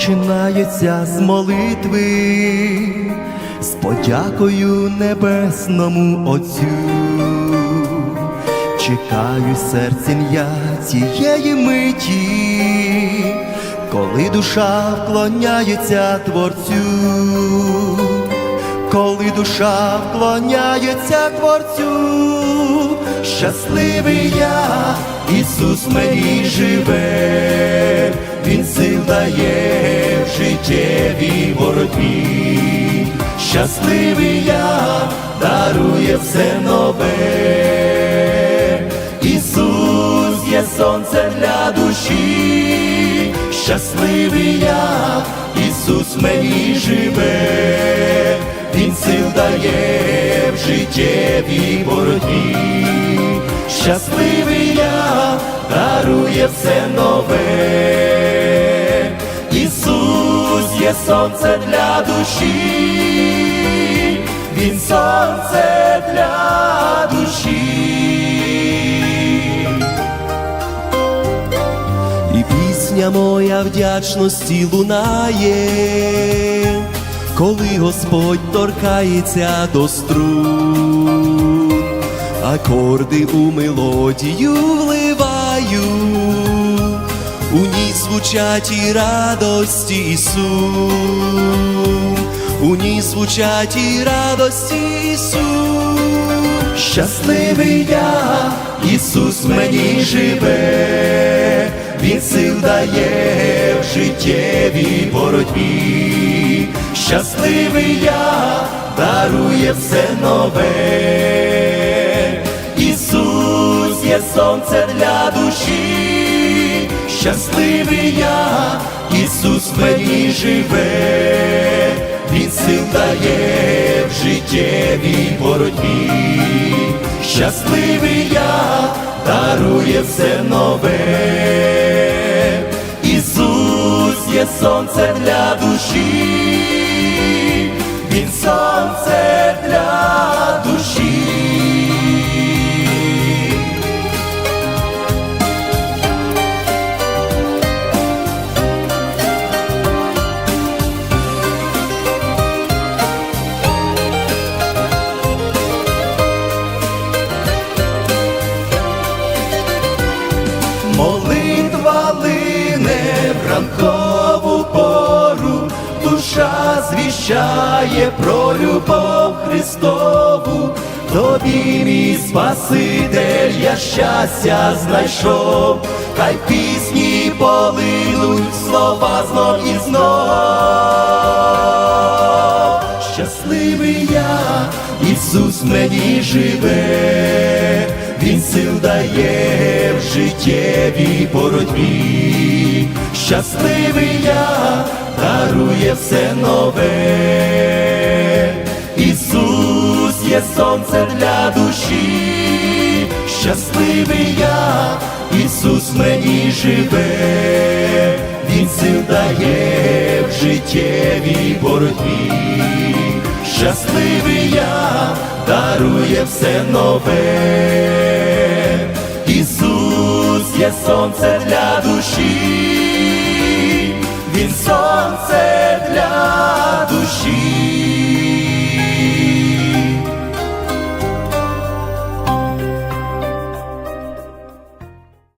починається з молитви, з подякою небесному Отцю. Чекаю серцем я цієї миті, коли душа вклоняється Творцю, коли душа вклоняється Творцю, щасливий я, Ісус мені живе, Він сил дає в життєвій боротьбі, щасливий я, дарує все нове. Ісус є сонце для душі, щасливий я, Ісус мені живе, Він сил дає в життєвій боротьбі, щасливий я, дарує все сонце для душі, Він сонце для душі. І пісня моя вдячності лунає, коли Господь торкається до струн, акорди у мелодію вливаю, у ній звучать і радості і сум, у ній звучать і радості і сум. Щасливий я, Ісус мені живе, Він сил дає в життєвій боротьбі, щасливий я, дарує все нове. Ісус є сонце для душі, щасливий я, Ісус мені живе, Він сил дає в життєвій боротьбі, щасливий я, дарує все нове. Ісус є сонце для душі, Він сонце Молитва лине в ранкову пору, душа звіщає про любов Христову, тобі, мій Спаситель, я щастя знайшов, хай пісні полинуть, слова знов і знов. Щасливий я, Ісус мені живе, Сил дає в життєвій боротьбі, щасливий я, дарує все нове. Ісус є сонце для душі, щасливий я, Ісус мені живе, Він сил дає в життєвій боротьбі, щасливий я, дарує все нове. Є сонце для душі, Він сонце